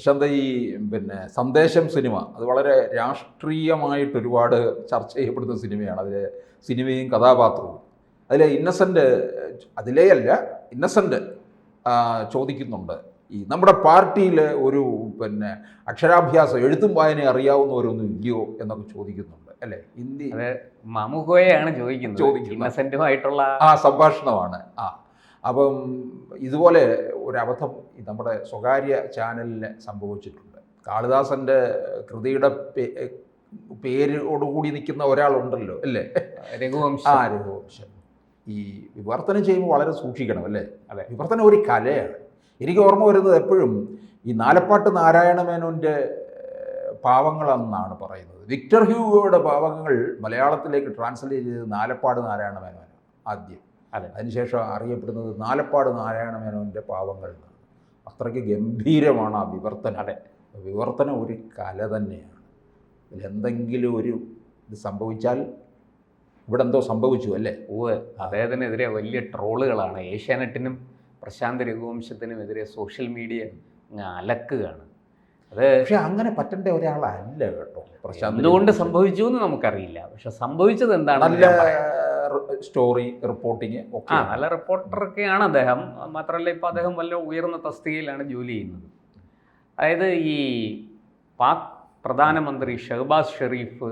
പ്രശാന്ത ഈ പിന്നെ സന്ദേശം സിനിമ അത് വളരെ രാഷ്ട്രീയമായിട്ട് ഒരുപാട് ചർച്ച ചെയ്യപ്പെടുന്ന സിനിമയാണ്. അതിലെ സിനിമയും കഥാപാത്രവും. അതിലെ ഇന്നസെന്റ് അതിലേ അല്ല ഇന്നസെന്റ് ചോദിക്കുന്നുണ്ട്. ഈ നമ്മുടെ പാർട്ടിയിൽ ഒരു പിന്നെ അക്ഷരാഭ്യാസം എഴുത്തും വായന അറിയാവുന്നവരൊന്നും ഇല്ലയോ എന്നൊക്കെ ചോദിക്കുന്നുണ്ട്. അല്ലേ? ഹിന്ദി അത് മമുകോയാണ് ചോദിക്കുന്നത്. ചോദിക്കുന്നത്. ഇന്നസെന്റുമായിട്ടുള്ള ആ സംഭാഷണമാണ്. ആ. അപ്പം ഇതുപോലെ ഒരു അബദ്ധം നമ്മുടെ സ്വകാര്യ ചാനലിൽ സംഭവിച്ചിട്ടുണ്ട്. കാളിദാസന്റെ കൃതിയുടെ പേരോടുകൂടി നിൽക്കുന്ന ഒരാളുണ്ടല്ലോ അല്ലേ? രഘുവംശ. ആ രഘുവംശം. ഈ വിവർത്തനം ചെയ്യുമ്പോൾ വളരെ സൂക്ഷിക്കണം അല്ലേ? അതെ. വിവർത്തനം ഒരു കലയാണ്. എനിക്ക് ഓർമ്മ വരുന്നത് എപ്പോഴും ഈ നാലപ്പാട്ട് നാരായണ മേനോന്റെ പാവങ്ങളെന്നാണ് പറയുന്നത്. വിക്ടർ ഹ്യൂഗോയുടെ പാവങ്ങൾ മലയാളത്തിലേക്ക് ട്രാൻസ്ലേറ്റ് ചെയ്തത് നാലപ്പാട് നാരായണ മേനോനാണ് ആദ്യം. അതിനുശേഷം അറിയപ്പെടുന്നത് നാലപ്പാട് നാരായണ മേനോന്റെ പാവങ്ങൾ എന്നാണ്. അത്രയ്ക്ക് ഗംഭീരമാണ് ആ വിവർത്തനം. അതെ. വിവർത്തനം ഒരു കല തന്നെയാണ്. ഇതിലെന്തെങ്കിലും ഒരു ഇത് സംഭവിച്ചാൽ ഇവിടെ എന്തോ സംഭവിച്ചു അല്ലേ? ഓ അദ്ദേഹത്തിനെതിരെ വലിയ ട്രോളുകളാണ്. ഏഷ്യാനെറ്റിനും പ്രശാന്ത് രഘുവംശത്തിനുമെതിരെ സോഷ്യൽ മീഡിയ അങ്ങ് അലക്കുകയാണ്. അത് പക്ഷെ അങ്ങനെ പറ്റേണ്ട ഒരാളല്ല കേട്ടോ പ്രശാന്ത് എന്തുകൊണ്ട് സംഭവിച്ചു എന്ന് നമുക്കറിയില്ല. പക്ഷെ സംഭവിച്ചത് എന്താണ്. സ്റ്റോറി റിപ്പോർട്ടിങ് ആ ഒക്കെ നല്ല റിപ്പോർട്ടറൊക്കെയാണ് അദ്ദേഹം. മാത്രമല്ല ഇപ്പോൾ അദ്ദേഹം വല്ല ഉയർന്ന തസ്തികയിലാണ് ജോലി ചെയ്യുന്നത്. അതായത് ഈ പാക് പ്രധാനമന്ത്രി ഷഹബാസ് ഷെറീഫ്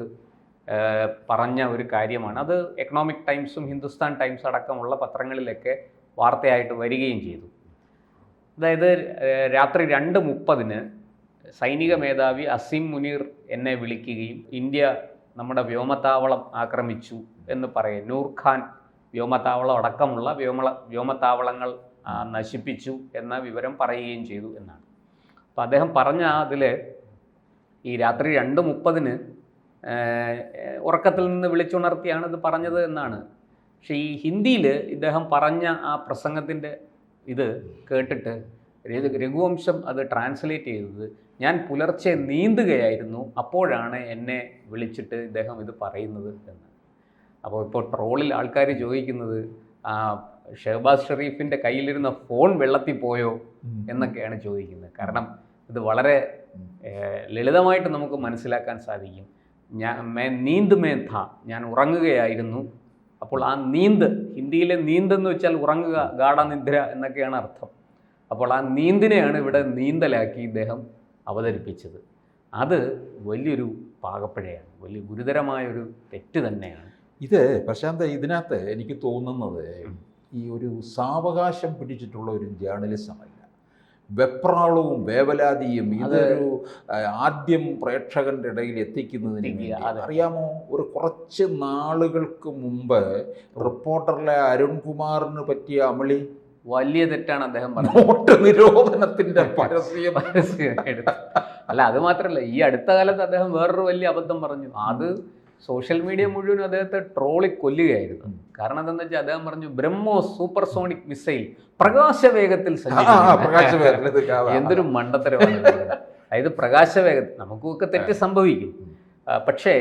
പറഞ്ഞ ഒരു കാര്യമാണ്. അത് എക്കണോമിക് ടൈംസും ഹിന്ദുസ്ഥാൻ ടൈംസ് അടക്കമുള്ള പത്രങ്ങളിലൊക്കെ വാർത്തയായിട്ട് വരികയും ചെയ്തു. അതായത് രാത്രി രണ്ട് മുപ്പതിന് സൈനിക മേധാവി അസീം മുനീർ എന്നെ വിളിക്കുകയും ഇന്ത്യ നമ്മുടെ വ്യോമത്താവളം ആക്രമിച്ചു എന്ന് പറയും. നൂർഖാൻ വ്യോമത്താവളം അടക്കമുള്ള വ്യോമ വ്യോമത്താവളങ്ങൾ നശിപ്പിച്ചു എന്ന വിവരം പറയുകയും ചെയ്തു എന്നാണ്. അപ്പോൾ അദ്ദേഹം പറഞ്ഞ അതിൽ ഈ രാത്രി രണ്ട് മുപ്പതിന് ഉറക്കത്തിൽ നിന്ന് വിളിച്ചുണർത്തിയാണ് ഇത് പറഞ്ഞത് എന്നാണ്. പക്ഷേ ഈ ഹിന്ദിയിൽ ഇദ്ദേഹം പറഞ്ഞ ആ പ്രസംഗത്തിന്റെ ഇത് കേട്ടിട്ട് രഘുവംശം അത് ട്രാൻസ്ലേറ്റ് ചെയ്തത് ഞാൻ പുലർച്ചെ നീന്തുകയായിരുന്നു. അപ്പോഴാണ് എന്നെ വിളിച്ചിട്ട് ഇദ്ദേഹം ഇത് പറയുന്നത് എന്ന്. അപ്പോൾ ഇപ്പോൾ ട്രോളിൽ ആൾക്കാർ ചോദിക്കുന്നത് ആ ഷഹബാസ് ഷെറീഫിന്റെ കയ്യിലിരുന്ന ഫോൺ വെള്ളത്തിൽ പോയോ? എന്നൊക്കെയാണ് ചോദിക്കുന്നത്. കാരണം ഇത് വളരെ ലളിതമായിട്ട് നമുക്ക് മനസ്സിലാക്കാൻ സാധിക്കും. ഞാൻ മേ നീന്ത് മേ ഥ ഞാൻ ഉറങ്ങുകയായിരുന്നു. അപ്പോൾ ആ നീന്ത് ഹിന്ദിയിലെ നീന്തെന്ന് വെച്ചാൽ ഉറങ്ങുക ഗാഠനിദ്ര എന്നൊക്കെയാണ് അർത്ഥം. അപ്പോൾ ആ നീന്തിനെയാണ് ഇവിടെ നീന്തലാക്കി ഇദ്ദേഹം അവതരിപ്പിച്ചത്. അത് വലിയൊരു പാകപ്പിഴയാണ്. വലിയ ഗുരുതരമായൊരു തെറ്റ് തന്നെയാണ്. ഇത് പ്രശാന്ത ഇതിനകത്ത് എനിക്ക് തോന്നുന്നത് ഈ ഒരു സാവകാശം പിടിച്ചിട്ടുള്ള ഒരു ജേർണലിസമല്ല. വെപ്രാളവും വേവലാതിയും ഇതൊരു ആദ്യം പ്രേക്ഷകന്റെ ഇടയിൽ എത്തിക്കുന്നതിന് വേണ്ടി. അറിയാമോ? ഒരു കുറച്ച് നാളുകൾക്ക് മുമ്പ് റിപ്പോർട്ടറിലെ അരുൺകുമാറിന് പറ്റിയ അമളി വലിയ തെറ്റാണ് അദ്ദേഹം പറഞ്ഞത്. നോട്ട് നിരോധനത്തിന്റെ പരസ്യം. പരസ്യമായിട്ട്. അല്ല അത് മാത്രമല്ല ഈ അടുത്ത കാലത്ത് അദ്ദേഹം വേറൊരു വലിയ അബദ്ധം പറഞ്ഞു. അത് സോഷ്യൽ മീഡിയ മുഴുവനും അദ്ദേഹത്തെ ട്രോളി കൊല്ലുകയായിരുന്നു. കാരണം എന്താണെന്ന് വെച്ചാൽ അദ്ദേഹം പറഞ്ഞു ബ്രഹ്മോസ് സൂപ്പർസോണിക് മിസൈൽ പ്രകാശവേഗത്തിൽ വേഗത്തിൽ എന്തൊരു മണ്ടത്തരമാണ് അതായത് പ്രകാശവേഗത്തിൽ നമുക്കൊക്കെ തെറ്റ് സംഭവിക്കും. പക്ഷേ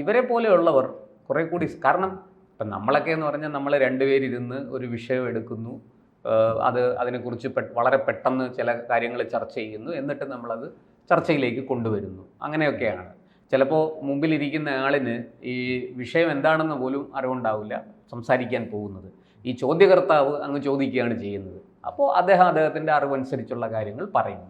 ഇവരെ പോലെയുള്ളവർ കുറെ കൂടി കാരണം ഇപ്പം നമ്മളൊക്കെ എന്ന് പറഞ്ഞാൽ നമ്മൾ രണ്ടുപേരിരുന്ന് ഒരു വിഷയം എടുക്കുന്നു. അത് അതിനെക്കുറിച്ച് പെ- വളരെ പെട്ടെന്ന് ചില കാര്യങ്ങൾ ചർച്ച ചെയ്യുന്നു. എന്നിട്ട് നമ്മളത് ചർച്ചയിലേക്ക് കൊണ്ടുവരുന്നു. അങ്ങനെയൊക്കെയാണ്. ചിലപ്പോൾ മുമ്പിലിരിക്കുന്ന ആളിന് ഈ വിഷയം എന്താണെന്ന് പോലും അറിവുണ്ടാവില്ല സംസാരിക്കാൻ പോകുന്നത്. ഈ ചോദ്യകർത്താവ് അങ്ങ് ചോദിക്കുകയാണ് ചെയ്യുന്നത്. അപ്പോൾ അദ്ദേഹം അദ്ദേഹത്തിന്റെ അറിവനുസരിച്ചുള്ള കാര്യങ്ങൾ പറയുന്നു.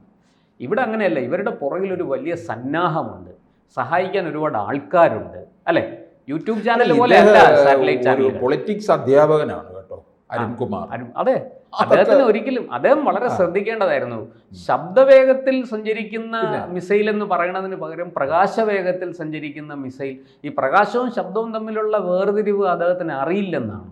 ഇവിടെ അങ്ങനെയല്ല. ഇവരുടെ പുറകിൽ ഒരു വലിയ സന്നാഹമുണ്ട്. സഹായിക്കാൻ ഒരുപാട് ആൾക്കാരുണ്ട്. അല്ലേ? യൂട്യൂബ് ചാനൽ പോലെ അല്ല സാറ്റലൈറ്റ് ഒരു ചാനൽ പൊളിറ്റിക്സ് അധ്യാപകനാണ് കേട്ടോ അരുൺകുമാർ. അതെ. അദ്ദേഹത്തിന് ഒരിക്കലും അദ്ദേഹം വളരെ ശ്രദ്ധിക്കേണ്ടതായിരുന്നു. ശബ്ദവേഗത്തിൽ സഞ്ചരിക്കുന്ന മിസൈൽ എന്ന് പറയുന്നതിന് പകരം പ്രകാശവേഗത്തിൽ സഞ്ചരിക്കുന്ന മിസൈൽ. ഈ പ്രകാശവും ശബ്ദവും തമ്മിലുള്ള വേർതിരിവ് അദ്ദേഹത്തിന് അറിയില്ലെന്നാണ്.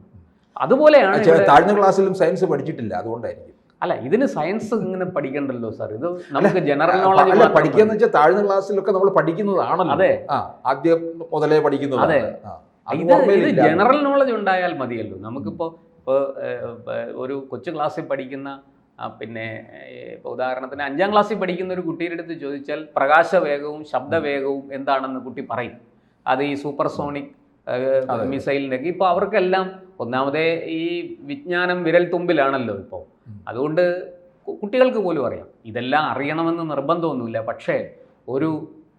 അതുപോലെയാണ് താഴ്ന്ന ക്ലാസ്സിലും സയൻസ് പഠിച്ചിട്ടില്ല അതുകൊണ്ടായിരിക്കും. അല്ല ഇതിന് സയൻസ് ഇങ്ങനെ പഠിക്കണ്ടല്ലോ സാർ. ഇത് നമുക്ക് ജനറൽ നോളജ് പഠിക്കാന്ന് വെച്ചാൽ താഴ്ന്ന ക്ലാസ്സിലൊക്കെ നമ്മൾ പഠിക്കുന്നതാണല്ലോ. അതെ. ആദ്യം മുതലേ പഠിക്കുന്നത് അതെ. ഇത് ജനറൽ നോളജ് ഉണ്ടായാൽ മതിയല്ലോ. നമുക്കിപ്പോൾ ഇപ്പോൾ ഒരു കൊച്ചു ക്ലാസ്സിൽ പഠിക്കുന്ന പിന്നെ ഇപ്പോൾ ഉദാഹരണത്തിന് അഞ്ചാം ക്ലാസ്സിൽ പഠിക്കുന്ന ഒരു കുട്ടിയുടെ അടുത്ത് ചോദിച്ചാൽ പ്രകാശവേഗവും ശബ്ദവേഗവും എന്താണെന്ന് കുട്ടി പറയും. അത് ഈ സൂപ്പർസോണിക്. മിസൈലിന്റെയൊക്കെ ഇപ്പോൾ അവർക്കെല്ലാം ഒന്നാമതേ ഈ വിജ്ഞാനം വിരൽ തുമ്പിലാണല്ലോ ഇപ്പോൾ അതുകൊണ്ട് കുട്ടികൾക്ക് പോലും അറിയാം. ഇതെല്ലാം അറിയണമെന്ന് നിർബന്ധമൊന്നുമില്ല. പക്ഷേ ഒരു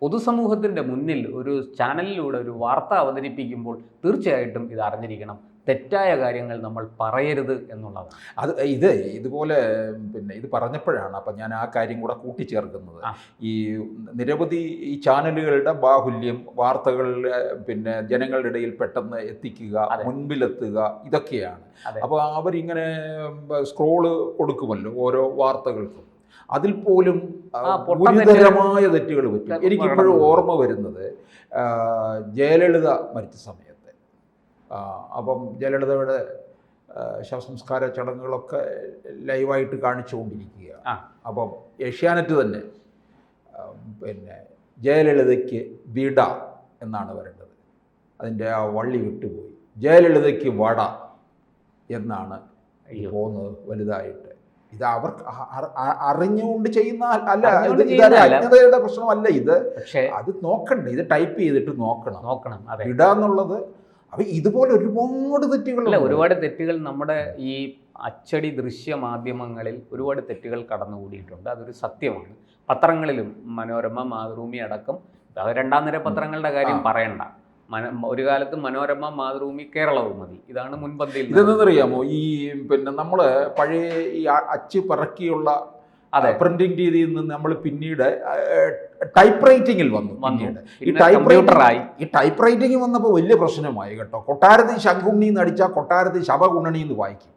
പൊതുസമൂഹത്തിന്റെ മുന്നിൽ ഒരു ചാനലിലൂടെ ഒരു വാർത്ത അവതരിപ്പിക്കുമ്പോൾ തീർച്ചയായിട്ടും ഇത് അറിഞ്ഞിരിക്കണം. തെറ്റായ കാര്യങ്ങൾ നമ്മൾ പറയരുത് എന്നുള്ളത് അത് ഇത് ഇതുപോലെ പിന്നെ ഇത് പറഞ്ഞപ്പോഴാണ് അപ്പം ഞാൻ ആ കാര്യം കൂടെ കൂട്ടിച്ചേർക്കുന്നത്. ഈ നിരവധി ഈ ചാനലുകളുടെ ബാഹുല്യം വാർത്തകൾ പിന്നെ ജനങ്ങളുടെ ഇടയിൽ പെട്ടെന്ന് എത്തിക്കുക. മുൻപിലെത്തുക ഇതൊക്കെയാണ്. അപ്പോൾ അവരിങ്ങനെ സ്ക്രോൾ കൊടുക്കുമല്ലോ ഓരോ വാർത്തകൾക്കും. അതിൽ പോലും ഗുരുതരമായ തെറ്റുകൾ പറ്റും. എനിക്കിപ്പോഴും ഓർമ്മ വരുന്നത് ജയലളിത മരിച്ച സമയത്ത്. അപ്പം ജയലളിതയുടെ ശവസംസ്കാര ചടങ്ങുകളൊക്കെ ലൈവായിട്ട് കാണിച്ചുകൊണ്ടിരിക്കുകയാണ്. അപ്പം ഏഷ്യാനെറ്റ് തന്നെ പിന്നെ ജയലളിതയ്ക്ക് വിട എന്നാണ് വരേണ്ടത്. അതിന്റെ ആ വള്ളി വിട്ടുപോയി. ജയലളിതയ്ക്ക് വട എന്നാണ്. പോകുന്നത് വലുതായിട്ട്. ഇത് അവർ അറിഞ്ഞുകൊണ്ട് ചെയ്യുന്ന അല്ല അജ്ഞതയുടെ പ്രശ്നമല്ല ഇത്. പക്ഷേ അത് നോക്കണ്ടേ ഇത് ടൈപ്പ് ചെയ്തിട്ട് നോക്കണം. നോക്കണം അതെ. ഇടാന്നുള്ളത് അപ്പൊ ഇതുപോലെ ഒരുപാട് തെറ്റുകൾ ഒരുപാട് തെറ്റുകൾ നമ്മുടെ ഈ അച്ചടി ദൃശ്യ മാധ്യമങ്ങളിൽ ഒരുപാട് തെറ്റുകൾ കടന്നുകൂടിയിട്ടുണ്ട്. അതൊരു സത്യമാണ്. പത്രങ്ങളിലും മനോരമ മാതൃഭൂമി അടക്കം രണ്ടാം നിര പത്രങ്ങളുടെ കാര്യം പറയണ്ട. ഒരു കാലത്ത് മനോരമ മാതൃഭൂമി കേരളവും മതി. ഇതാണ് മുൻപന്തിയിൽ. ഇതെന്നറിയാമോ ഈ പിന്നെ നമ്മൾ പഴയ ഈ അച്ചു പറക്കിയുള്ള അതെ. പ്രിന്റിംഗ് രീതിയിൽ നിന്ന് നമ്മൾ പിന്നീട് ടൈപ്പ് റൈറ്റിംഗിൽ വന്നു. പിന്നീട്. ഈ ടൈപ്പ് റൈറ്ററായി ഈ ടൈപ്പ് റൈറ്റിംഗ് വന്നപ്പോൾ വലിയ പ്രശ്നമായി കേട്ടോ. കൊട്ടാരത്തിൽ ശങ്കുണ്ണി എന്ന് അടിച്ചാൽ കൊട്ടാരത്തിൽ ശവകുണ്ണണി എന്ന് വായിക്കും.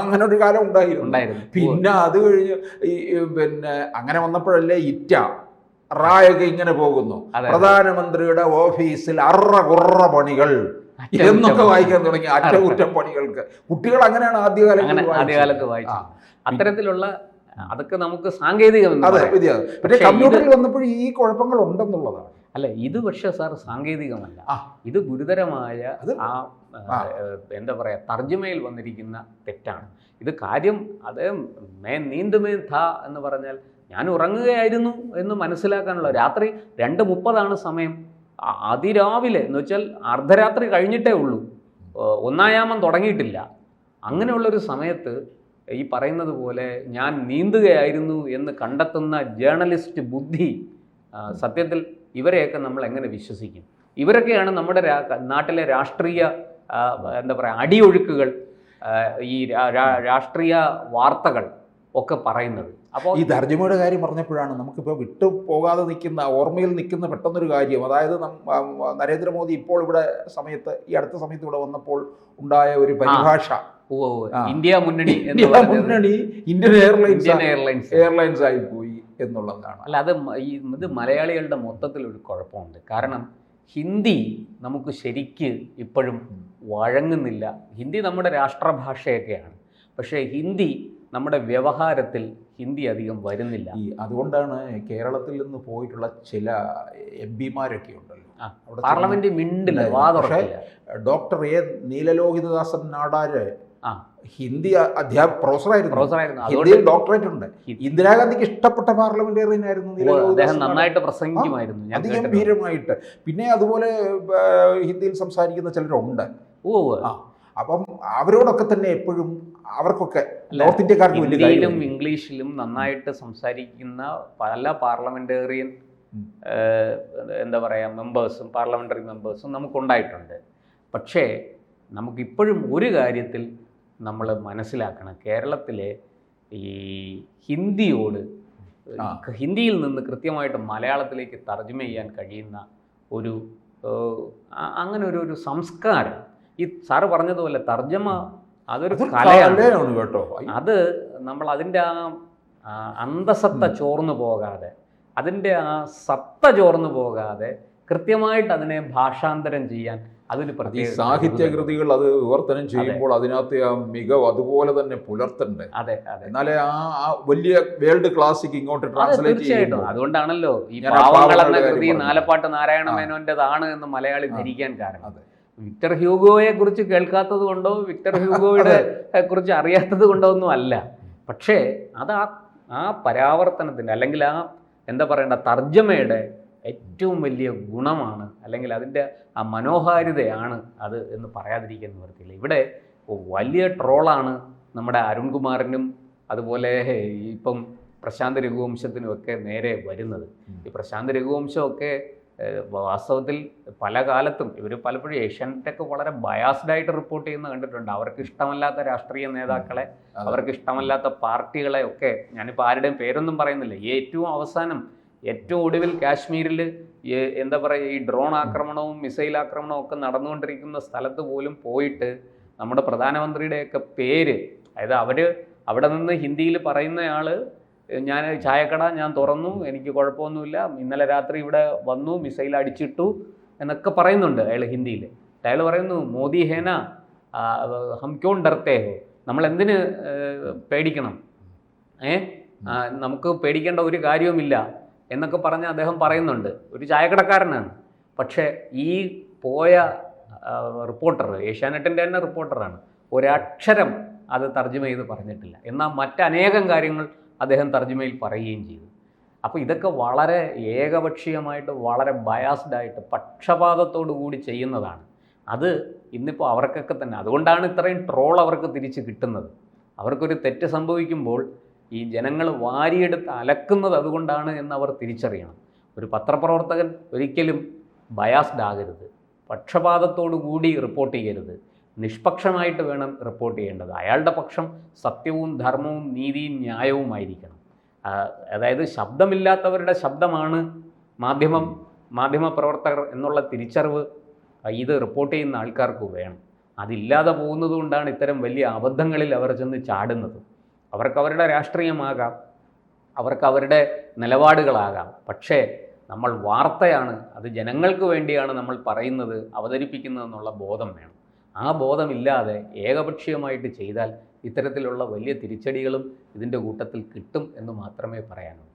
അങ്ങനെ ഒരു കാലം ഉണ്ടായിരുന്നു. പിന്നെ അത് കഴിഞ്ഞ് പിന്നെ അങ്ങനെ വന്നപ്പോഴല്ലേ ഇറ്റ റായൊക്കെ ഇങ്ങനെ പോകുന്നു. പ്രധാനമന്ത്രിയുടെ ഓഫീസിൽ അറ കുറ പണികൾ എന്നൊക്കെ വായിക്കാൻ തുടങ്ങി അറ്റകുറ്റപ്പണികൾക്ക് കുട്ടികൾ അങ്ങനെയാണ് അങ്ങനെ ആദ്യകാലങ്ങളിൽ ആദ്യകാലത്ത് വായിച്ചത്. അത്തരത്തിലുള്ള അതൊക്കെ നമുക്ക് സാങ്കേതിക അതെ. പക്ഷേ കമ്പ്യൂട്ടറിൽ വന്നപ്പോൾ ഈ കുഴപ്പങ്ങൾ ഉണ്ടെന്നുള്ളതാണ്. അല്ല ഇത് പക്ഷേ സാർ സാങ്കേതികമല്ല. ഇത് ഗുരുതരമായ ആ. എന്താ പറയാ തർജമയിൽ വന്നിരിക്കുന്ന തെറ്റാണ്. ഇത് കാര്യം അത് മേ നീന്തുമേ ധ എന്ന് പറഞ്ഞാൽ ഞാൻ ഉറങ്ങുകയായിരുന്നു എന്ന് മനസ്സിലാക്കാനുള്ള രാത്രി രണ്ട് മുപ്പതാണ് സമയം. അതിരാവിലെ എന്ന് വെച്ചാൽ അർദ്ധരാത്രി കഴിഞ്ഞിട്ടേ ഉള്ളൂ. ഒന്നായാമം തുടങ്ങിയിട്ടില്ല. അങ്ങനെയുള്ളൊരു സമയത്ത് ഈ പറയുന്നത് പോലെ ഞാൻ നീന്തുകയായിരുന്നു എന്ന് കണ്ടെത്തുന്ന ജേർണലിസ്റ്റ് ബുദ്ധി സത്യത്തിൽ ഇവരെയൊക്കെ നമ്മൾ എങ്ങനെ വിശ്വസിക്കും? ഇവരൊക്കെയാണ് നമ്മുടെ നാട്ടിലെ രാഷ്ട്രീയ എന്താ പറയുക അടിയൊഴുക്കുകൾ ഈ രാഷ്ട്രീയ വാർത്തകൾ. ഒക്കെ പറയുന്നത്. അപ്പോൾ ഈ തർജമയുടെ കാര്യം പറഞ്ഞപ്പോഴാണ് നമുക്കിപ്പോൾ വിട്ടു പോകാതെ നിൽക്കുന്ന ഓർമ്മയിൽ നിൽക്കുന്ന പെട്ടെന്നൊരു കാര്യം. അതായത് നരേന്ദ്രമോദി ഇപ്പോൾ ഇവിടെ സമയത്ത് ഈ അടുത്ത സമയത്ത് ഇവിടെ വന്നപ്പോൾ ഉണ്ടായ ഒരു പരിഭാഷ. ഇന്ത്യ മുന്നണി ഇന്ത്യ മുന്നണി ഇന്ത്യൻ എയർലൈൻസ് എയർലൈൻസ്. എയർലൈൻസ് ആയി പോയി എന്നുള്ളതാണ്. അല്ല അത് ഈ ഇത് മലയാളികളുടെ മൊത്തത്തിലൊരു കുഴപ്പമുണ്ട്. കാരണം ഹിന്ദി നമുക്ക് ശരിക്ക് ഇപ്പോഴും വഴങ്ങുന്നില്ല. ഹിന്ദി നമ്മുടെ രാഷ്ട്രഭാഷയൊക്കെയാണ്. പക്ഷേ ഹിന്ദി നമ്മുടെ വ്യവഹാരത്തിൽ ഹിന്ദി അധികം വരുന്നില്ല. ഈ അതുകൊണ്ടാണ് കേരളത്തിൽ നിന്ന് പോയിട്ടുള്ള ചില എം പിമാരൊക്കെ ഉണ്ടല്ലോ. പാർലമെന്റ് മിണ്ടില്ല പക്ഷേ ഡോക്ടർ എ നീലലോഹിതദാസൻ നാടാര് ഹിന്ദി അധ്യാപക പ്രൊഫസറായിരുന്നു. പ്രൊഫസറായിരുന്നു. ഹിന്ദിയിൽ ഡോക്ടറേറ്റ് ഉണ്ട് ഇന്ദിരാഗാന്ധിക്ക് ഇഷ്ടപ്പെട്ട പാർലമെന്റേറിയനായിരുന്നു അദ്ദേഹം നന്നായിട്ട് പ്രസംഗിക്കുമായിരുന്നു. അതിഗംഭീരമായിട്ട് പിന്നെ അതുപോലെ ഹിന്ദിയിൽ സംസാരിക്കുന്ന ചിലരുണ്ട്. ഉവ്വ്. ആ. അപ്പം അവരോടൊക്കെ തന്നെ എപ്പോഴും അവർക്കൊക്കെ നോർത്ത് ഇന്ത്യക്കാർക്ക് ഹിന്ദിയിലും ഇംഗ്ലീഷിലും നന്നായിട്ട് സംസാരിക്കുന്ന പല പാർലമെന്റേറിയൻ എന്താ പറയുക മെമ്പേഴ്സും പാർലമെന്ററി മെമ്പേഴ്സും നമുക്കുണ്ടായിട്ടുണ്ട്. പക്ഷേ നമുക്കിപ്പോഴും ഒരു കാര്യത്തിൽ നമ്മൾ മനസ്സിലാക്കണം. കേരളത്തിലെ ഈ ഹിന്ദിയോട് ഹിന്ദിയിൽ നിന്ന് കൃത്യമായിട്ട് മലയാളത്തിലേക്ക് തർജമ ചെയ്യാൻ കഴിയുന്ന ഒരു അങ്ങനെ ഒരു ഒരു സംസ്കാരം ഈ സാറ് പറഞ്ഞതുപോലെ തർജമ അതൊരു കലയാണ്. കേട്ടോ. അത് നമ്മൾ അതിന്റെ ആ അന്തസത്ത ചോർന്നു പോകാതെ അതിന്റെ ആ സത്ത ചോർന്നു പോകാതെ കൃത്യമായിട്ട് അതിനെ ഭാഷാന്തരം ചെയ്യാൻ അതിന് പ്രത്യേക സാഹിത്യകൃതികൾ അത് വിവർത്തനം ചെയ്യുമ്പോൾ അതിനകത്ത് ആ മികവ് അതുപോലെ തന്നെ പുലർത്തണ്ടേ. അതെ അതെ. എന്നാലേ ആ ആ വലിയ വേൾഡ് ക്ലാസിക് ഇങ്ങോട്ട് ട്രാൻസ്ലേറ്റ് ചെയ്യുമ്പോൾ. അതുകൊണ്ടാണല്ലോ ഈ പാവങ്ങൾ എന്ന കൃതി നാലപ്പാട്ട് നാരായണ മേനോന്റെതാണ് എന്ന് മലയാളി. ധരിക്കാൻ കാരണം. അതെ. വിക്ടർ ഹ്യൂഗോയെ കുറിച്ച് കേൾക്കാത്തത് കൊണ്ടോ വിക്ടർ ഹ്യൂഗോയുടെ കുറിച്ച് അറിയാത്തത് കൊണ്ടോ ഒന്നും അല്ല. പക്ഷേ അത് ആ ആ പരാവർത്തനത്തിന്റെ അല്ലെങ്കിൽ ആ എന്താ പറയണ്ട തർജമയുടെ ഏറ്റവും വലിയ ഗുണമാണ് അല്ലെങ്കിൽ അതിന്റെ ആ മനോഹാരിതയാണ് അത് എന്ന് പറയാതിരിക്കാൻ നിവർത്തിയില്ല ഇവിടെ വലിയ ട്രോളാണ് നമ്മുടെ അരുൺകുമാറിനും അതുപോലെ ഇപ്പം പ്രശാന്ത് രഘുവംശത്തിനും ഒക്കെ നേരെ വരുന്നത്. ഈ പ്രശാന്ത് രഘുവംശമൊക്കെ വാസ്തവത്തിൽ പല കാലത്തും ഇവർ പലപ്പോഴും ഏഷ്യാനെറ്റൊക്കെ വളരെ ബയാസ്ഡ് ആയിട്ട് റിപ്പോർട്ട് ചെയ്യുന്ന കണ്ടിട്ടുണ്ട്. അവർക്ക് ഇഷ്ടമല്ലാത്ത രാഷ്ട്രീയ നേതാക്കളെ അവർക്ക് ഇഷ്ടമല്ലാത്ത പാർട്ടികളെ ഒക്കെ ഞാനിപ്പോൾ ആരുടെയും പേരൊന്നും പറയുന്നില്ല. ഏറ്റവും അവസാനം ഏറ്റവും ഒടുവിൽ കാശ്മീരിൽ എന്താ പറയുക ഈ ഡ്രോൺ ആക്രമണവും മിസൈൽ ആക്രമണവും ഒക്കെ നടന്നുകൊണ്ടിരിക്കുന്ന സ്ഥലത്ത് പോലും പോയിട്ട് നമ്മുടെ പ്രധാനമന്ത്രിയുടെയൊക്കെ പേര് അതായത് അവർ അവിടെ നിന്ന് ഹിന്ദിയിൽ പറയുന്നയാൾ ഞാൻ ചായക്കട ഞാൻ തുറന്നു എനിക്ക് കുഴപ്പമൊന്നുമില്ല. ഇന്നലെ രാത്രി ഇവിടെ വന്നു മിസൈൽ അടിച്ചിട്ടു എന്നൊക്കെ പറയുന്നുണ്ട് അയാൾ ഹിന്ദിയിൽ അയാൾ പറയുന്നു മോദി ഹേന ഹംക്യോൺ ഡർത്തേ നമ്മൾ എന്തിന് പേടിക്കണം? ഏ? നമുക്ക് പേടിക്കേണ്ട ഒരു കാര്യവുമില്ല എന്നൊക്കെ പറഞ്ഞ് അദ്ദേഹം പറയുന്നുണ്ട്. ഒരു ചായക്കടക്കാരനാണ്. പക്ഷേ ഈ പോയ റിപ്പോർട്ടർ ഏഷ്യാനെറ്റിന്റെ തന്നെ റിപ്പോർട്ടറാണ്. ഒരക്ഷരം അത് തർജമ ചെയ്ത് പറഞ്ഞിട്ടില്ല. എന്നാൽ മറ്റനേകം കാര്യങ്ങൾ അദ്ദേഹം തർജമയിൽ പറയുകയും ചെയ്തു. അപ്പോൾ ഇതൊക്കെ വളരെ ഏകപക്ഷീയമായിട്ട് വളരെ ബയാസ്ഡ് ആയിട്ട് പക്ഷപാതത്തോടു കൂടി ചെയ്യുന്നതാണ്. അത് ഇന്നിപ്പോൾ അവർക്കൊക്കെ തന്നെ. അതുകൊണ്ടാണ് ഇത്രയും ട്രോൾ അവർക്ക് തിരിച്ച് കിട്ടുന്നത്. അവർക്കൊരു തെറ്റ് സംഭവിക്കുമ്പോൾ ഈ ജനങ്ങൾ വാരിയെടുത്ത് അലക്കുന്നത് അതുകൊണ്ടാണ് എന്ന് അവർ തിരിച്ചറിയണം. ഒരു പത്രപ്രവർത്തകൻ ഒരിക്കലും ബയാസ്ഡ് ആകരുത്. പക്ഷപാതത്തോടു കൂടി റിപ്പോർട്ട് ചെയ്യരുത്. നിഷ്പക്ഷമായിട്ട് വേണം റിപ്പോർട്ട് ചെയ്യേണ്ടത്. അയാളുടെ പക്ഷം സത്യവും ധർമ്മവും നീതിയും ന്യായവുമായിരിക്കണം. അതായത് ശബ്ദമില്ലാത്തവരുടെ ശബ്ദമാണ് മാധ്യമം മാധ്യമപ്രവർത്തകർ എന്നുള്ള തിരിച്ചറിവ് ഇത് റിപ്പോർട്ട് ചെയ്യുന്ന ആൾക്കാർക്ക് വേണം. അതില്ലാതെ പോകുന്നത് കൊണ്ടാണ് ഇത്തരം വലിയ അബദ്ധങ്ങളിൽ അവർ ചെന്ന് ചാടുന്നത്. അവർക്ക് അവരുടെ രാഷ്ട്രീയമാകാം അവർക്ക് അവരുടെ നിലപാടുകളാകാം. പക്ഷേ നമ്മൾ വാർത്തയാണ് അത് ജനങ്ങൾക്ക് വേണ്ടിയാണ് നമ്മൾ പറയുന്നത് അവതരിപ്പിക്കുന്നതെന്നുള്ള ബോധം വേണം. ആ ബോധമില്ലാതെ ഏകപക്ഷീയമായിട്ട് ചെയ്താൽ ഇത്തരത്തിലുള്ള വലിയ തിരിച്ചടികളും ഇതിന്റെ കൂട്ടത്തിൽ കിട്ടും എന്ന് മാത്രമേ പറയാനുള്ളൂ.